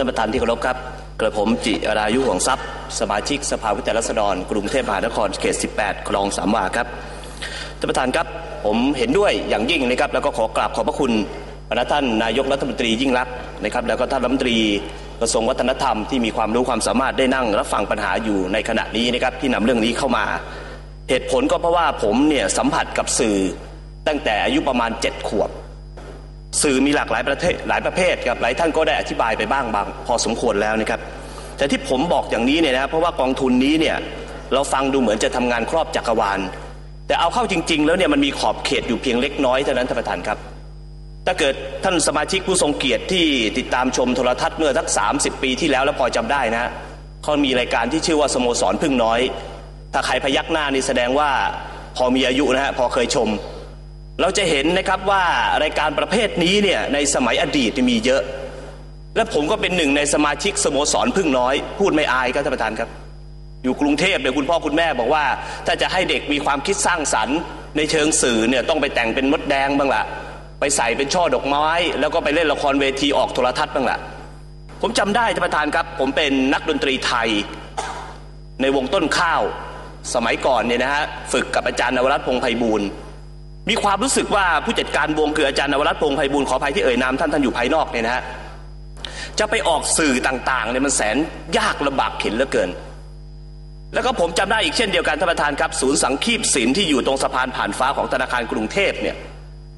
ท่านประธานที่เคารพครับ กระผมจิรายุห่วงทรัพย์ สมาชิกสภาวิทยารัษฎร กรุงเทพมหานครเขต 18 คลองสามวาครับ ท่านประธานครับ ผมเห็นด้วยอย่างยิ่งนะครับ แล้วก็ขอกราบขอบพระคุณพระท่านนายกรัฐมนตรียิ่งรักนะครับ แล้วก็ท่านรัฐมนตรีกระทรวงวัฒนธรรมที่มีความรู้ความสามารถได้นั่งรับฟังปัญหาอยู่ในขณะนี้นะครับที่นำเรื่องนี้เข้ามา เหตุผลก็เพราะว่าผมเนี่ยสัมผัสกับสื่อตั้งแต่อายุประมาณ 7 ขวบ สื่อมีหลากหลายประเทศหลายประเภทครับหลายท่านก็ได้อธิบายไปบ้างบางพอสมควรแล้วนะครับ แต่ที่ผมบอกอย่างนี้เนี่ยนะเพราะว่ากองทุนนี้เนี่ยเราฟังดูเหมือนจะทำงานครอบจักรวาล แต่เอาเข้าจริง ๆ แล้วเนี่ยมันมีขอบเขตอยู่เพียงเล็กน้อยเท่านั้นท่านประธานครับถ้าเกิดท่านสมาชิกผู้ทรงเกียรติที่ติดตามชมโทรทัศน์เมื่อสัก 30 ปีที่แล้วแล้วพอจำได้นะเขามีรายการที่ชื่อว่าสโมสรพึ่งน้อย ถ้าใครพยักหน้านี่แสดงว่าพอมีอายุนะฮะพอเคยชม เราจะเห็นนะครับว่ารายการประเภทนี้เนี่ยในสมัยอดีตมีเยอะ และผมก็เป็นหนึ่งในสมาชิกสโมสรพึ่งน้อย พูดไม่อายครับท่านประธานครับ อยู่กรุงเทพเนี่ยคุณพ่อคุณแม่บอกว่า ถ้าจะให้เด็กมีความคิดสร้างสรรค์ในเชิงสื่อเนี่ยต้องไปแต่งเป็นมดแดงบ้างละไปใส่เป็นช่อดอกไม้ แล้วก็ไปเล่นละครเวทีออกโทรทัศน์บ้างละผมจำได้ท่านประธานครับ ผมเป็นนักดนตรีไทย ในวงต้นข้าว สมัยก่อนเนี่ยนะฮะฝึกกับอาจารย์นวรัตน์พงไพบูลย์ มีความรู้สึกว่าผู้จัดการวงคืออาจารย์นวรัตน์พงไพบูลขออภัยที่เอ่ยนามท่านท่านอยู่ภายนอกเนี่ยนะฮะจะไปออกสื่อต่างๆเนี่ยมันแสนยากลำบากเข็นเหลือเกิน แล้วก็ผมจำได้อีกเช่นเดียวกันท่านประธานครับ ศูนย์สังคีบศิลที่อยู่ตรงสะพานผ่านฟ้าของธนาคารกรุงเทพเนี่ย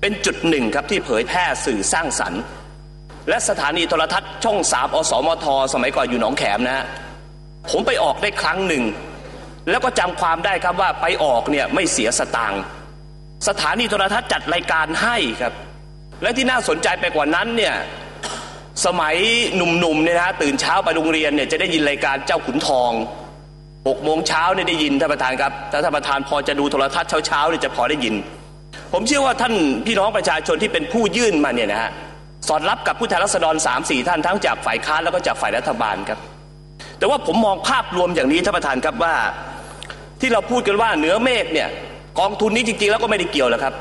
เป็นจุดหนึ่งครับที่เผยแพร่สื่อสร้างสรรค์ และสถานีโทรทัศน์ช่องสามอสมท สมัยก่อนอยู่หนองแขมนะฮะผมไปออกได้ครั้งหนึ่ง แล้วก็จำความได้ครับว่าไปออกเนี่ยไม่เสียสตางค์ สถานีโทรทัศน์จัดรายการให้ครับ และที่น่าสนใจไปกว่านั้นเนี่ยสมัยหนุ่มๆเนี่ยนะตื่นเช้าไปโรงเรียนเนี่ยจะได้ยินรายการเจ้าขุนทองหกโมงเช้าเนี่ยได้ยินท่านประธานครับถ้าท่านประธานพอจะดูโทรทัศน์เช้าๆเนี่ยจะพอได้ยิน ผมเชื่อว่าท่านพี่น้องประชาชนที่เป็นผู้ยื่นมาเนี่ยนะฮะสอดรับกับผู้แทนรัษฎรสามสี่ท่านทั้งจากฝ่ายค้านแล้วก็จากฝ่ายรัฐบาลครับ แต่ว่าผมมองภาพรวมอย่างนี้ท่านประธานครับว่า ที่เราพูดกันว่าเหนือเมฆเนี่ย กองทุนนี้จริงๆแล้วก็ไม่ได้เกี่ยวแล้วครับ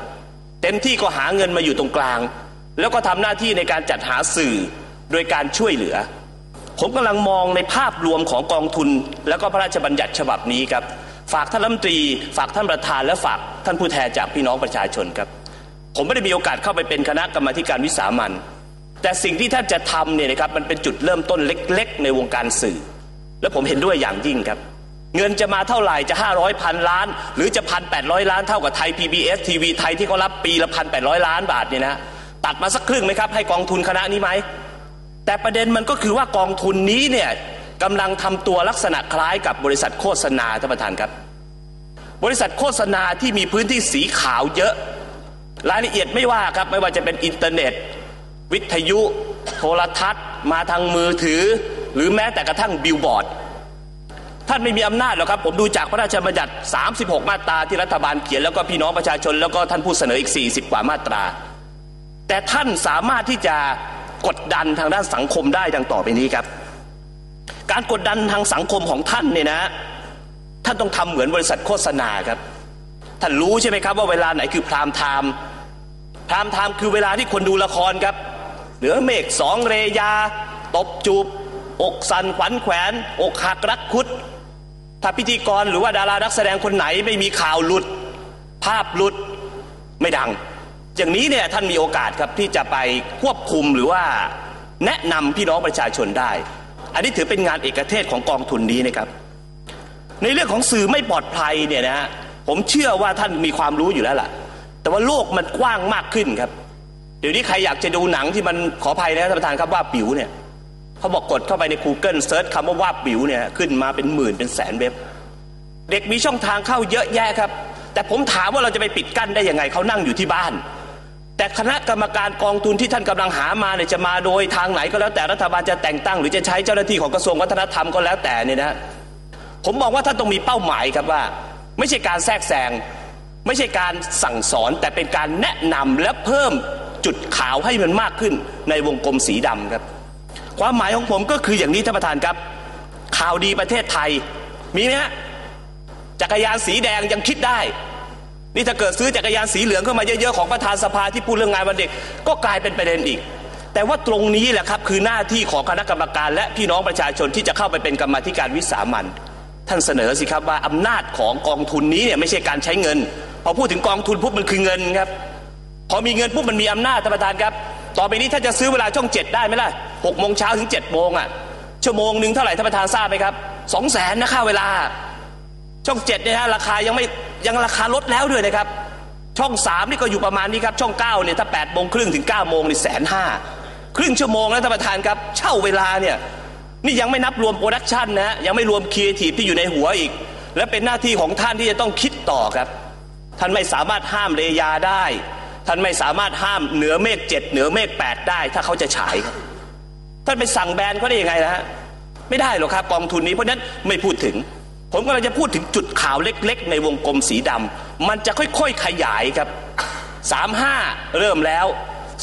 เต็มที่ก็หาเงินมาอยู่ตรงกลาง แล้วก็ทำหน้าที่ในการจัดหาสื่อโดยการช่วยเหลือ ผมกำลังมองในภาพรวมของกองทุน แล้วก็พระราชบัญญัติฉบับนี้ครับ ฝากท่านรัฐมนตรี ฝากท่านประธานและฝากท่านผู้แทนจากพี่น้องประชาชนครับ ผมไม่ได้มีโอกาสเข้าไปเป็นคณะกรรมาการวิสามันแต่สิ่งที่ท่านจะทำเนี่ยนะครับมันเป็นจุดเริ่มต้นเล็ก ๆ ในวงการสื่อ และผมเห็นด้วยอย่างยิ่งครับ เงินจะมาเท่าไหร่จะ 500พันล้าน หรือจะพันแปดร้อยล้านเท่ากับไทย PBS ทีวีไทยที่เขารับปีละพันแปดร้อยล้านบาทเนี่ยนะตัดมาสักครึ่งไหมครับ ให้กองทุนคณะนี้ไหม แต่ประเด็นมันก็คือว่ากองทุนนี้เนี่ยกำลังทำตัวลักษณะคล้ายกับบริษัทโฆษณาท่านประธานครับ บริษัทโฆษณาที่มีพื้นที่สีขาวเยอะ รายละเอียดไม่ว่าครับ ไม่ว่าจะเป็นอินเทอร์เน็ต วิทยุ โทรทัศน์ มาทางมือถือ หรือแม้แต่กระทั่งบิลบอร์ด ท่านไม่มีอำนาจหรอกครับ ผมดูจากพระราชบัญญัติ 36 มาตราที่รัฐบาลเขียนแล้วก็พี่น้องประชาชนแล้วก็ท่านผู้เสนออีก 40 กว่ามาตรา แต่ท่านสามารถที่จะกดดันทางด้านสังคมได้ดังต่อไปนี้ครับ การกดดันทางสังคมของท่านเนี่ยนะ ท่านต้องทำเหมือนบริษัทโฆษณาครับ ท่านรู้ใช่ไหมครับว่าเวลาไหนคือพรามไทม์พรามไทม์คือเวลาที่คนดูละครครับ เหนือเมฆสองเรยา ตบจูบอกสันขวัญแขวน อกหักรักคุด ถ้าพิธีกรหรือว่าดารานักแสดงคนไหนไม่มีข่าวหลุด ภาพหลุดไม่ดัง อย่างนี้เนี่ยท่านมีโอกาสครับที่จะไปควบคุมหรือว่าแนะนำพี่น้องประชาชนได้ อันนี้ถือเป็นงานเอกเทศของกองทุนนี้นะครับ ในเรื่องของสื่อไม่ปลอดภัยเนี่ยนะฮะผมเชื่อว่าท่านมีความรู้อยู่แล้วล่ะ แต่ว่าโลกมันกว้างมากขึ้นครับ เดี๋ยวนี้ใครอยากจะดูหนังที่มันขออภัยนะท่านประธานครับว่าปิ๋วเนี่ย เขาบอกกดเข้าไปใน Google เซิร์ชคำว่าว่าปิ๋วเนี่ยขึ้นมาเป็นหมื่นเป็นแสนเว็บ เด็กมีช่องทางเข้าเยอะแยะครับ แต่ผมถามว่าเราจะไปปิดกั้นได้ยังไงเขานั่งอยู่ที่บ้าน แต่คณะกรรมการกองทุนที่ท่านกำลังหามาเนี่ยจะมาโดยทางไหนก็แล้วแต่รัฐบาลจะแต่งตั้ง หรือจะใช้เจ้าหน้าที่ของกระทรวงวัฒนธรรมก็แล้วแต่เนี่ยนะผมมองว่าท่านต้องมีเป้าหมายครับว่า ไม่ใช่การแทรกแซงไม่ใช่การสั่งสอนแต่เป็นการแนะนำและเพิ่มจุดขาวให้มันมากขึ้นในวงกลมสีดำครับ ความหมายของผมก็คืออย่างนี้ท่านประธานครับ ข่าวดีประเทศไทย มีไหมฮะจักรยานสีแดงยังคิดได้ นี่ถ้าเกิดซื้อจักรยานสีเหลืองเข้ามาเยอะๆของประธานสภาที่พูดเรื่องงานวันเด็ก ก็กลายเป็นประเด็นอีก แต่ว่าตรงนี้แหละครับคือหน้าที่ของคณะกรรมการ และพี่น้องประชาชนที่จะเข้าไปเป็นกรรมธิการวิสามันท่านเสนอสิครับว่าอำนาจของกองทุนนี้เนี่ยไม่ใช่การใช้เงิน พอพูดถึงกองทุนปุ๊บมันคือเงินครับ พอมีเงินปุ๊บมันมีอำนาจท่านประธานครับ ต่อไปนี้ถ้าจะซื้อเวลาช่องเจ็ดได้ไหมล่ะหกโมงเช้าถึงเจ็ดโมงอะ ชั่วโมงหนึ่งเท่าไหร่ท่านประธานทราบไหมครับสองแสนนะค่าเวลา ช่องเจ็ดเนี่ยฮะราคายังไม่ยังราคาลดแล้วด้วยนะครับ ช่องสามนี่ก็อยู่ประมาณนี้ครับช่องเก้าเนี่ยถ้าแปดโมงครึ่งถึงเก้าโมงนี่แสนห้าครึ่งชั่วโมงแล้วท่านประธานครับ เช่าเวลาเนี่ยนี่ยังไม่นับรวมโปรดักชันนะฮะยังไม่รวมครีเอทีฟที่อยู่ในหัวอีก และเป็นหน้าที่ของท่านที่จะต้องคิดต่อครับ ท่านไม่สามารถห้ามเรยาได้ ท่านไม่สามารถห้ามเหนือเมฆเจ็ดเหนือเมฆแปดได้ ถ้าเขาจะฉายครับท่านไปสั่งแบนเขาได้ยังไงนะฮะไม่ได้หรอกครับกองทุนนี้เพราะฉะนั้นไม่พูดถึง ผมกำลังจะพูดถึงจุดขาวเล็ก ๆ ในวงกลมสีดำมันจะค่อยๆขยายครับสามห้าเริ่มแล้ว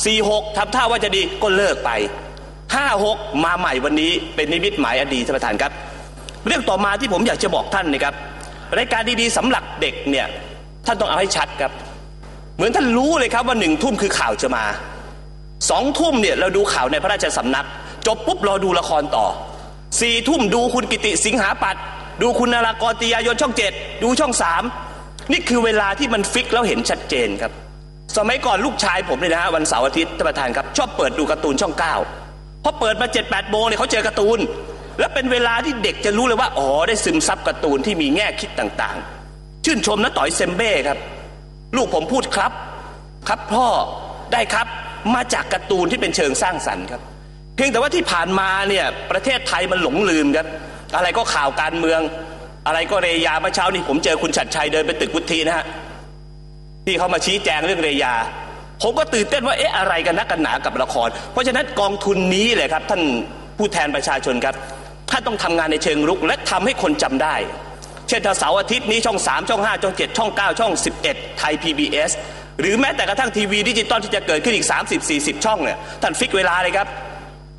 สี่หกทำท่าว่าจะดีก็เลิกไปห้าหกมาใหม่วันนี้เป็นนิมิตหมายอดีตท่านประธานครับ เรื่องต่อมาที่ผมอยากจะบอกท่านนะครับรายการดีๆสำหรับเด็กเนี่ยท่านต้องเอาให้ชัดครับ เหมือนท่านรู้เลยครับว่าหนึ่งทุ่มคือข่าวจะมาสองทุ่มเนี่ยเราดูข่าวในพระราชสำนัก จบปุ๊บรอดูละครต่อสี่ทุ่มดูคุณกิติสิงหาปัตดูคุณนารากรติยายนช่องเจ็ดดูช่องสามนี่คือเวลาที่มันฟิกแล้วเห็นชัดเจนครับ สมัยก่อนลูกชายผมเนี่ยนะฮะวันเสาร์อาทิตย์ท่านประธานครับ ชอบเปิดดูการ์ตูนช่องเก้าพอเปิดมาเจ็ดแปดโมงเนี่ยเขาเจอการ์ตูน และเป็นเวลาที่เด็กจะรู้เลยว่าอ๋อได้ซึมซับการ์ตูนที่มีแง่คิดต่างๆ ชื่นชมนะต่อยเซมเบ้ครับ ลูกผมพูดครับ ครับพ่อได้ครับมาจากการ์ตูนที่เป็นเชิงสร้างสรรค์ครับ เพียงแต่ว่าที่ผ่านมาเนี่ยประเทศไทยมันหลงลืมครับ อะไรก็ข่าวการเมือง อะไรก็เรยาเมื่อเช้านี้ผมเจอคุณชัดชัยเดินไปตึกวุฒินะฮะที่เขามาชี้แจงเรื่องเรยา ผมก็ตื่นเต้นว่าเอ๊ะอะไรกันนักกันหนากับละคร เพราะฉะนั้นกองทุนนี้เลยครับ ท่านผู้แทนประชาชนครับท่านต้องทำงานในเชิงรุกและทำให้คนจำได้ เช่นถ้าเสาร์อาทิตย์นี้ช่อง 3 ช่อง 5 ช่อง 7 ช่อง 9 ช่อง 11 ไทย PBS หรือแม้แต่กระทั่งทีวีดิจิตอลที่จะเกิดขึ้นอีก 30 40 ช่องเนี่ยท่านฟิกเวลาเลยครับ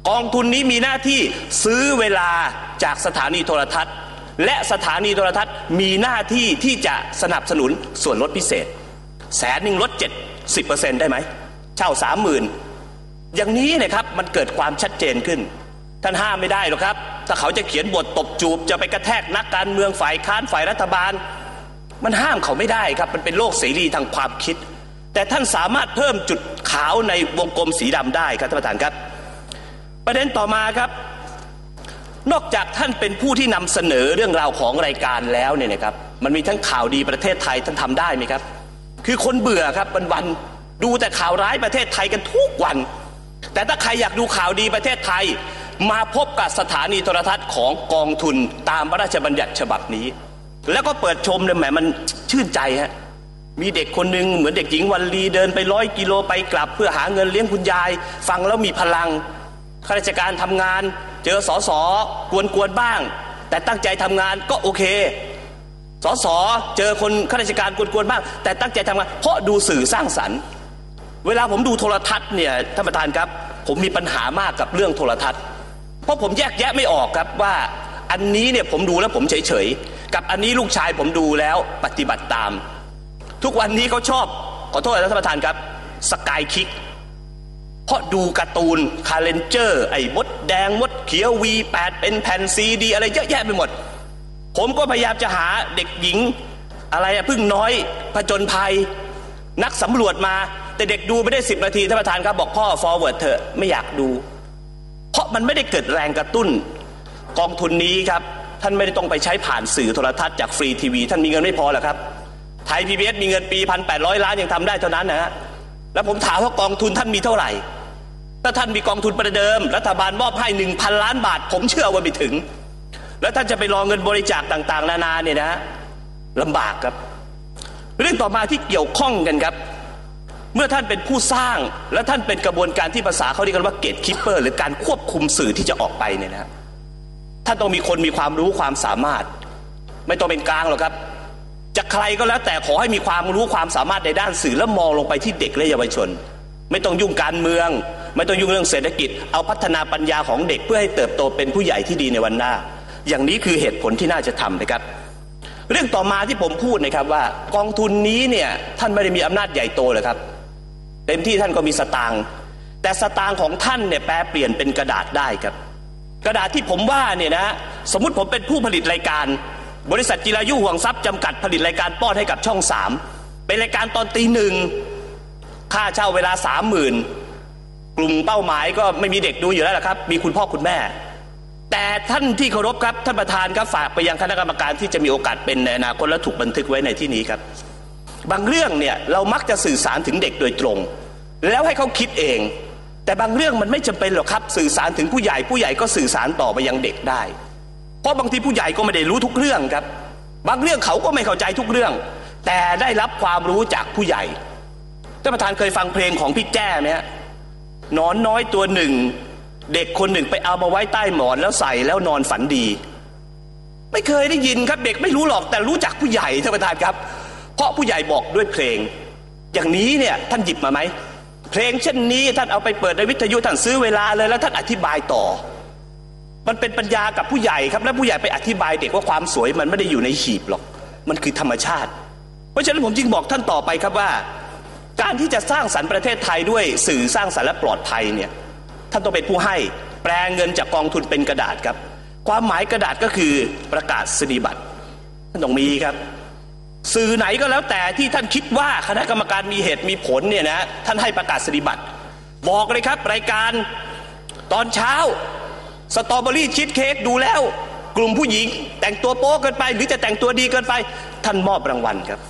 กองทุนนี้มีหน้าที่ซื้อเวลาจากสถานีโทรทัศน์ และสถานีโทรทัศน์มีหน้าที่ที่จะสนับสนุนส่วนลดพิเศษ แสนหนึ่งลดเจ็ดสิบเปอร์เซ็นได้ไหมเช่าสามหมื่นอย่างนี้นะครับมันเกิดความชัดเจนขึ้น ท่านห้ามไม่ได้หรอกครับ ถ้าเขาจะเขียนบทตบจูบ จะไปกระแทกนักการเมืองฝ่ายค้านฝ่ายรัฐบาล มันห้ามเขาไม่ได้ครับ มันเป็นโลกเสรีทางความคิด แต่ท่านสามารถเพิ่มจุดขาวในวงกลมสีดำได้ครับท่านประธานครับ ประเด็นต่อมาครับ นอกจากท่านเป็นผู้ที่นำเสนอเรื่องราวของรายการแล้วเนี่ยนะครับ มันมีทั้งข่าวดีประเทศไทยท่านทำได้ไหมครับ คือคนเบื่อครับวันวันๆดูแต่ข่าวร้ายประเทศไทยกันทุกวัน แต่ถ้าใครอยากดูข่าวดีประเทศไทย มาพบกับสถานีโทรทัศน์ของกองทุนตามพระราชบัญญัติฉบับนี้ แล้วก็เปิดชมเลยแหมมันชื่นใจฮะมีเด็กคนหนึ่งเหมือนเด็กหญิงวันลีเดินไปร้อยกิโลไปกลับ เพื่อหาเงินเลี้ยงคุณยาย ฟังแล้วมีพลังข้าราชการทำงาน เจอสอสอกวนกวนๆบ้าง แต่ตั้งใจทำงานก็โอเคสอสอเจอคนข้าราชการกวนๆบ้าง แต่ตั้งใจทำงานเพราะดูสื่อสร้างสรรค์ เวลาผมดูโทรทัศน์เนี่ยท่านประธานครับ ผมมีปัญหามากกับเรื่องโทรทัศน์ เพราะผมแยกแยะไม่ออกครับว่าอันนี้เนี่ยผมดูแล้วผมเฉยๆ กับอันนี้ลูกชายผมดูแล้วปฏิบัติตาม ทุกวันนี้เขาชอบ ขอโทษนะท่านประธานครับสกายคิกเพราะดูการ์ตูนคาเลนเจอร์ไอ้มดแดงมดเขียว V8 เป็นแผ่นซีดี อะไรเยอะแยะไปหมด ผมก็พยายามจะหาเด็กหญิง อะไรอะพึ่งน้อยผจญภัย นักสำรวจมา แต่เด็กดูไม่ได้สิบนาทีท่านประธานครับบอกพ่อ forward เถอะไม่อยากดู เพราะมันไม่ได้เกิดแรงกระตุ้น กองทุนนี้ครับ ท่านไม่ได้ต้องไปใช้ผ่านสื่อโทรทัศน์จากฟรีทีวี ท่านมีเงินไม่พอหรอครับ ไทยพีบีมีเงินปีพันแปดร้อยล้านยังทำได้เท่านั้นนะฮะแล้วผมถามว่ากองทุนท่านมีเท่าไหร่ ถ้าท่านมีกองทุนประเดิม รัฐบาลมอบให้หนึ่งพันล้านบาท ผมเชื่อว่าไม่ถึง แล้วท่านจะไปรอเงินบริจาคต่าง ๆ นานาเนี่ยนะลำบากครับ เรื่องต่อมาที่เกี่ยวข้องกันครับ เมื่อท่านเป็นผู้สร้าง และท่านเป็นกระบวนการที่ภาษาเขาเรียกกันว่าเกตคิปเปอร์หรือการควบคุมสื่อที่จะออกไปเนี่ยนะท่านต้องมีคนมีความรู้ความสามารถ ไม่ต้องเป็นกลางหรอกครับจะใครก็แล้วแต่ขอให้มีความรู้ความสามารถในด้านสื่อและมองลงไปที่เด็กและเยาวชน ไม่ต้องยุ่งการเมือง ไม่ต้องยุ่งเรื่องเศรษฐกิจ เอาพัฒนาปัญญาของเด็กเพื่อให้เติบโตเป็นผู้ใหญ่ที่ดีในวันหน้า อย่างนี้คือเหตุผลที่น่าจะทำนะครับ เรื่องต่อมาที่ผมพูดนะครับว่ากองทุนนี้เนี่ยท่านไม่ได้มีอำนาจใหญ่โตเลยครับ เต็มที่ท่านก็มีสตางค์แต่สตางค์ของท่านเนี่ยแปลเปลี่ยนเป็นกระดาษได้ครับ กระดาษที่ผมว่าเนี่ยนะสมมติผมเป็นผู้ผลิตรายการ บริษัทจิรายุห่วงทรัพย์จำกัดผลิตรายการป้อนให้กับช่องสามเป็นรายการตอนตีหนึ่งค่าเช่าเวลาสามหมื่นกลุ่มเป้าหมายก็ไม่มีเด็กดูอยู่แล้วละครับ มีคุณพ่อคุณแม่ แต่ท่านที่เคารพครับท่านประธานครับฝากไปยังคณะกรรมการที่จะมีโอกาสเป็นในอนาคตและถูกบันทึกไว้ในที่นี้ครับ บางเรื่องเนี่ยเรามักจะสื่อสารถึงเด็กโดยตรง แล้วให้เขาคิดเอง แต่บางเรื่องมันไม่จำเป็นหรอกครับ สื่อสารถึงผู้ใหญ่ผู้ใหญ่ก็สื่อสารต่อไปยังเด็กได้ เพราะบางทีผู้ใหญ่ก็ไม่ได้รู้ทุกเรื่องครับ บางเรื่องเขาก็ไม่เข้าใจทุกเรื่อง แต่ได้รับความรู้จากผู้ใหญ่ท่านประธานเคยฟังเพลงของพี่แจ้ไหมฮะนอนน้อยตัวหนึ่ง เด็กคนหนึ่งไปเอามาไว้ใต้หมอนแล้วใส่แล้วนอนฝันดี ไม่เคยได้ยินครับเด็กไม่รู้หรอกแต่รู้จักผู้ใหญ่ท่านประธานครับ เพราะผู้ใหญ่บอกด้วยเพลง อย่างนี้เนี่ยท่านหยิบมาไหมเพลงเช่นนี้ท่านเอาไปเปิดในวิทยุท่านซื้อเวลาเลยแล้วท่านอธิบายต่อ มันเป็นปัญญากับผู้ใหญ่ครับ และผู้ใหญ่ไปอธิบายเด็กว่าความสวยมันไม่ได้อยู่ในหีบหรอก มันคือธรรมชาติ เพราะฉะนั้นผมจึงบอกท่านต่อไปครับว่า การที่จะสร้างสรรค์ประเทศไทยด้วยสื่อสร้างสรรค์และปลอดภัยเนี่ยท่านต้องเป็นผู้ให้แปลงเงินจากกองทุนเป็นกระดาษครับ ความหมายกระดาษก็คือประกาศสนีบัตรท่านต้องมีครับ สื่อไหนก็แล้วแต่ที่ท่านคิดว่าคณะกรรมการมีเหตุมีผลเนี่ยนะท่านให้ประกาศนียบัตรบอกเลยครับรายการตอนเช้าสตรอเบอรี่ชีสเค้กดูแล้ว กลุ่มผู้หญิง แต่งตัวโป๊เกินไป หรือจะแต่งตัวดีเกินไป ท่านมอบรางวัลครับ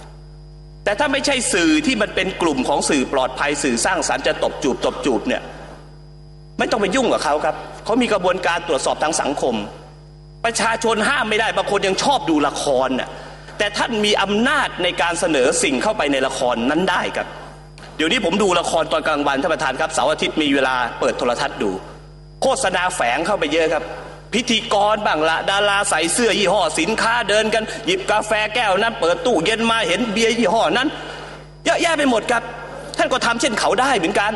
แต่ถ้าไม่ใช่สื่อที่มันเป็นกลุ่มของสื่อปลอดภัยสื่อสร้างสรรค์จะตบจูบตบจูบเนี่ยไม่ต้องไปยุ่งกับเขาครับเขามีกระบวนการตรวจสอบทางสังคม ประชาชนห้ามไม่ได้บางคนยังชอบดูละครน่ะ แต่ท่านมีอำนาจในการเสนอสิ่งเข้าไปในละครนั้นได้ครับ เดี๋ยวนี้ผมดูละครตอนกลางวันท่านประธานครับเสาร์อาทิตย์มีเวลาเปิดโทรทัศน์ดู โฆษณาแฝงเข้าไปเยอะครับ พิธีกรบ้างละดาราใส่เสื้อยี่ห้อสินค้าเดินกัน หยิบกาแฟแก้วนั้น เปิดตู้เย็นมาเห็นเบียร์ยี่ห้อนั้น เยอะแยะไปหมดครับ ท่านก็ทำเช่นเขาได้เหมือนกัน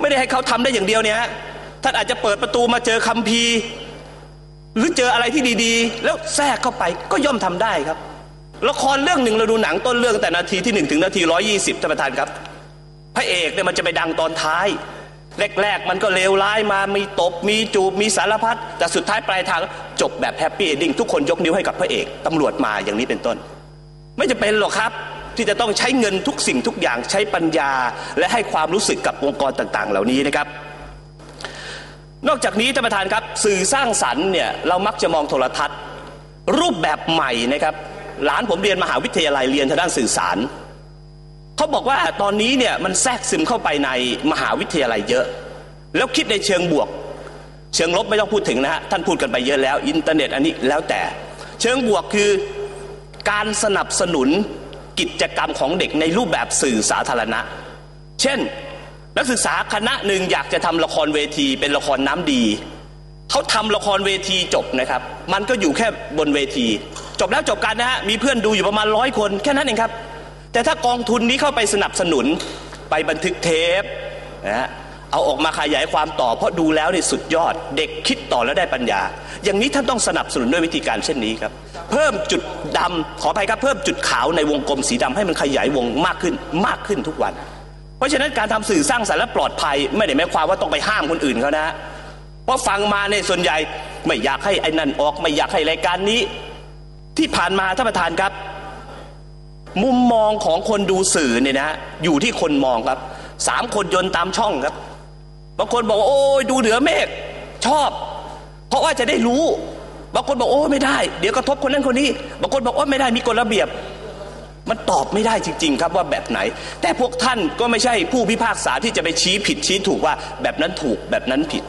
ไม่ได้ให้เขาทำได้อย่างเดียวเนี่ยท่านอาจจะเปิดประตูมาเจอคัมภีร์หรือเจออะไรที่ดีๆ แล้วแทรกเข้าไปก็ย่อมทำได้ครับ ละครเรื่องหนึ่งเราดูหนังต้นเรื่องแต่นาทีที่หนึ่งถึงนาทีร้อยี่สิบท่านประธานครับ พระเอกเนี่ยมันจะไปดังตอนท้าย แรก ๆ มันก็เลวร้ายมามีตบมีจูบมีสารพัดแต่สุดท้ายปลายทางจบแบบแฮปปี้เอนดิ้งทุกคนยกนิ้วให้กับพระเอกตำรวจมาอย่างนี้เป็นต้น ไม่จะเป็นหรอกครับที่จะต้องใช้เงินทุกสิ่งทุกอย่างใช้ปัญญา และให้ความรู้สึกกับองค์กรต่าง ๆ เหล่านี้นะครับ นอกจากนี้ท่านประธานครับ สื่อสร้างสรรค์เนี่ยเรามักจะมองโทรทัศน์ รูปแบบใหม่นะครับ หลานผมเรียนมหาวิทยาลัยเรียนทางด้านสื่อสารเขาบอกว่าตอนนี้เนี่ยมันแทรกซึมเข้าไปในมหาวิทยาลัยเยอะ แล้วคิดในเชิงบวก เชิงลบไม่ต้องพูดถึงนะฮะท่านพูดกันไปเยอะแล้ว อินเทอร์เน็ตอันนี้แล้วแต่ เชิงบวกคือการสนับสนุนกิจกรรมของเด็กในรูปแบบสื่อสาธารณะ เช่น นักศึกษาคณะหนึ่งอยากจะทำละครเวทีเป็นละครน้ำดีเขาทำละครเวทีจบนะครับ มันก็อยู่แค่บนเวที จบแล้วจบกันนะฮะมีเพื่อนดูอยู่ประมาณร้อยคนแค่นั้นเองครับ แต่ถ้ากองทุนนี้เข้าไปสนับสนุนไปบันทึกเทปนะฮะเอาออกมาขยายความต่อเพราะดูแล้วนี่สุดยอด เด็กคิดต่อแล้วได้ปัญญา อย่างนี้ท่านต้องสนับสนุนด้วยวิธีการเช่นนี้ครับ เพิ่มจุดดำขออภัยครับ เพิ่มจุดขาวในวงกลมสีดำให้มันขยายวงมากขึ้นมากขึ้นทุกวัน เพราะฉะนั้นการทำสื่อสร้างสรรค์และปลอดภัย ไม่ได้หมายความว่าต้องไปห้ามคนอื่นเขานะเพราะฟังมาในยส่วนใหญ่ไม่อยากให้ไอ้นั่นออก ไม่อยากให้รายการนี้ ที่ผ่านมาท่านประธานครับ มุมมองของคนดูสื่อเนี่ยนะ อยู่ที่คนมองครับสามคนยนต์ตามช่องครับบางคนบอกว่าโอ้ยดูเหนือเมฆชอบ เพราะว่าจะได้รู้บางคนบอกโอ้ไม่ได้ เดี๋ยวกระทบคนนั้นคนนี้บางคนบอกโอ้ไม่ได้มีกฎระเบียบ มันตอบไม่ได้จริง ๆ ครับว่าแบบไหน แต่พวกท่านก็ไม่ใช่ผู้พิพากษาที่จะไปชี้ผิดชี้ถูกว่าแบบนั้นถูกแบบนั้นผิด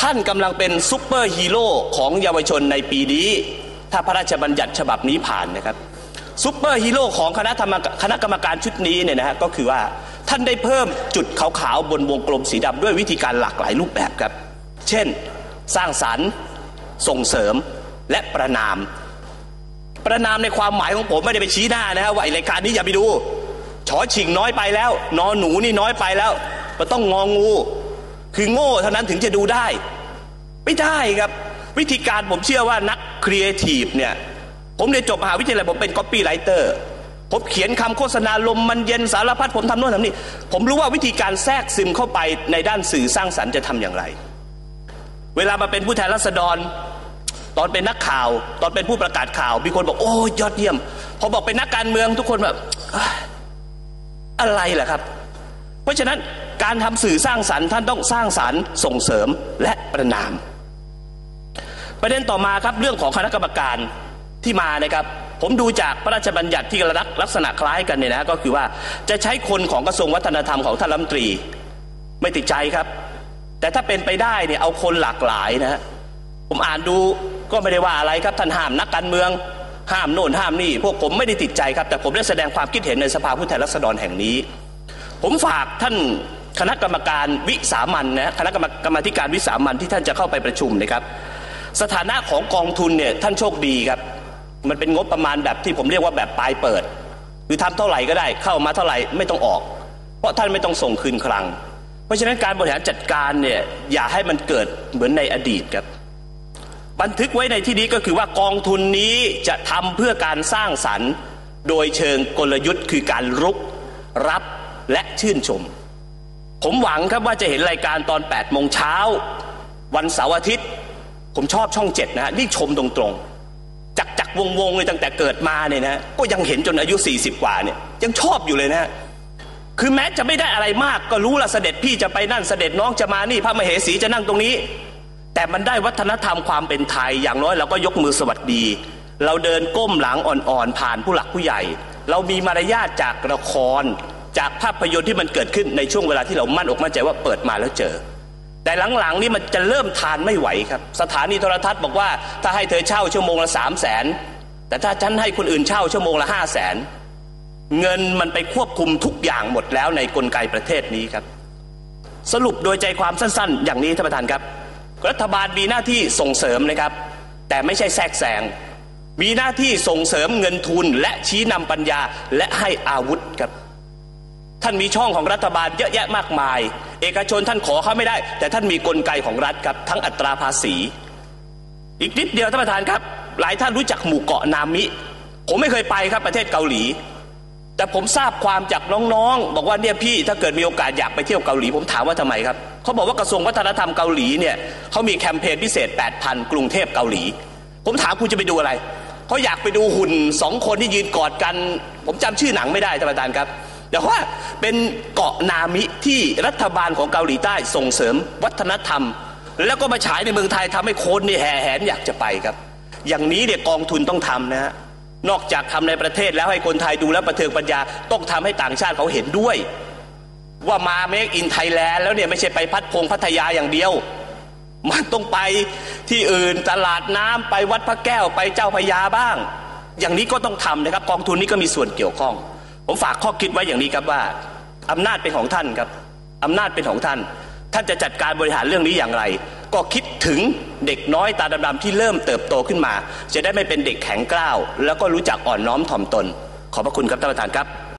ท่านกำลังเป็นซูเปอร์ฮีโร่ของเยาวชนในปีนี้ ถ้าพระราชบัญญัติฉบับนี้ผ่านนะครับซูเปอร์ฮีโร่ของคณะธรรมคณะกรรมการชุดนี้เนี่ยนะฮะก็คือว่าท่านได้เพิ่มจุดขาวๆบนวงกลมสีดำด้วยวิธีการหลากหลายรูปแบบครับ เช่น สร้างสรรค์ ส่งเสริมและประนาม ประนามในความหมายของผมไม่ได้ไปชี้หน้านะฮะว่าไอรายการนี้อย่าไปดูชอชิงน้อยไปแล้ว นอนหนูนี่น้อยไปแล้วมันต้องงองู คือโง่เท่านั้นถึงจะดูได้ ไม่ได้ครับ วิธีการผมเชื่อว่านักครีเอทีฟเนี่ย ผมเรียนจบมหาวิทยาลัยผมเป็นก๊อปปี้ไรเตอร์ผมเขียนคำโฆษณาลมมันเย็นสารพัดผมทำโน่นทำนี่ ผมรู้ว่าวิธีการแทรกซึมเข้าไปในด้านสื่อสร้างสรรค์จะทำอย่างไร เวลามาเป็นผู้แทนราษฎร ตอนเป็นนักข่าว ตอนเป็นผู้ประกาศข่าว มีคนบอกโอ้ยอดเยี่ยม พอบอกเป็นนักการเมืองทุกคนแบบเอ้ยอะไรล่ะครับ เพราะฉะนั้นการทำสื่อสร้างสรรค์ท่านต้องสร้างสรรค์ส่งเสริมและประนาม ประเด็นต่อมาครับเรื่องของคณะกรรมการที่มานะครับ ผมดูจากพระราชบัญญัติที่ลักลักษณะคล้ายกันเนี่ยนะก็คือว่าจะใช้คนของกระทรวงวัฒนธรรมของท่านรัฐมนตรี ไม่ติดใจครับ แต่ถ้าเป็นไปได้เนี่ยเอาคนหลากหลายนะฮะผมอ่านดูก็ไม่ได้ว่าอะไรครับท่านห้ามนักการเมือง ห้ามโน่นห้ามนี่ พวกผมไม่ได้ติดใจครับ แต่ผมได้แสดงความคิดเห็นในสภาผู้แทนราษฎรแห่งนี้ ผมฝากท่านคณะกรรมการวิสามันนะคณะกรรมกรรมาธิการวิสามันที่ท่านจะเข้าไปประชุมนะครับ สถานะของกองทุนเนี่ยท่านโชคดีครับ มันเป็นงบประมาณแบบที่ผมเรียกว่าแบบปลายเปิด คือทำเท่าไหร่ก็ได้เข้ามาเท่าไหร่ไม่ต้องออก เพราะท่านไม่ต้องส่งคืนคลัง เพราะฉะนั้นการบริหารจัดการเนี่ยอย่าให้มันเกิดเหมือนในอดีตครับ บันทึกไว้ในที่นี้ก็คือว่ากองทุนนี้จะทำเพื่อการสร้างสรรค์ โดยเชิงกลยุทธ์คือการรุก รับและชื่นชม ผมหวังครับว่าจะเห็นรายการตอน8โมงเช้าวันเสาร์อาทิตย์ ผมชอบช่องเจ็ดนะฮะนี่ชมตรงๆจักจักวงวงๆเลยตั้งแต่เกิดมาเนี่ยนะก็ยังเห็นจนอายุ 40 กว่าเนี่ยยังชอบอยู่เลยนะฮะคือแม้จะไม่ได้อะไรมากก็รู้ละเสด็จพี่จะไปนั่นเสด็จน้องจะมานี่พระมเหสีจะนั่งตรงนี้ แต่มันได้วัฒนธรรมความเป็นไทยอย่างน้อยเราก็ยกมือสวัสดี เราเดินก้มหลังอ่อนๆ ผ่านผู้หลักผู้ใหญ่ เรามีมารยาทจากละคร จากภาพยนตร์ที่มันเกิดขึ้นในช่วงเวลาที่เรามั่นอกมั่นใจว่าเปิดมาแล้วเจอ แต่หลังๆนี่มันจะเริ่มทานไม่ไหวครับ สถานีโทรทัศน์บอกว่าถ้าให้เธอเช่าชั่วโมงละสามแสนแต่ถ้าฉันให้คนอื่นเช่าชั่วโมงละห้าแสนเงินมันไปควบคุมทุกอย่างหมดแล้วในกลไกประเทศนี้ครับ สรุปโดยใจความสั้นๆ อย่างนี้ท่านประธานครับ รัฐบาลมีหน้าที่ส่งเสริมนะครับ แต่ไม่ใช่แทรกแซงมีหน้าที่ส่งเสริมเงินทุนและชี้นำปัญญาและให้อาวุธครับ ท่านมีช่องของรัฐบาลเยอะแยะมากมาย เอกชนท่านขอเขาไม่ได้ แต่ท่านมีกลไกของรัฐครับ ทั้งอัตราภาษี อีกนิดเดียวท่านประธานครับ หลายท่านรู้จักหมู่เกาะนามิ ผมไม่เคยไปครับประเทศเกาหลี แต่ผมทราบความจากน้องๆ บอกว่าเนี่ยพี่ถ้าเกิดมีโอกาสอยากไปเที่ยวเกาหลี ผมถามว่าทำไมครับเขาบอกว่ากระทรวงวัฒนธรรมเกาหลีเนี่ยเขามีแคมเปญพิเศษ 8,000 กรุงเทพเกาหลี ผมถามคุณจะไปดูอะไรเขาอยากไปดูหุ่นสองคนที่ยืนกอดกัน ผมจำชื่อหนังไม่ได้ท่านประธานครับ แต่ว่าเป็นเกาะนามิที่รัฐบาลของเกาหลีใต้ส่งเสริมวัฒนธรรม แล้วก็มาฉายในเมืองไทยทำให้คนนี่แห่แหนอยากจะไปครับ อย่างนี้เนี่ยกองทุนต้องทำนะฮะนอกจากทำในประเทศแล้วให้คนไทยดูแล้วประเทิงปัญญาต้องทำให้ต่างชาติเขาเห็นด้วย ว่ามาเมกอินไทยแลนด์แล้วเนี่ยไม่ใช่ไปพัดพงพัทยาอย่างเดียว มันต้องไปที่อื่นตลาดน้ำไปวัดพระแก้วไปเจ้าพระยาบ้าง อย่างนี้ก็ต้องทำนะครับกองทุนนี้ก็มีส่วนเกี่ยวข้อง ผมฝากข้อคิดไว้อย่างนี้ครับว่าอำนาจเป็นของท่านครับอำนาจเป็นของท่าน ท่านจะจัดการบริหารเรื่องนี้อย่างไร ก็คิดถึงเด็กน้อยตาดำๆที่เริ่มเติบโตขึ้นมา จะได้ไม่เป็นเด็กแข็งกร้าว แล้วก็รู้จักอ่อนน้อมถ่อมตน ขอบพระคุณครับท่านประธานครับ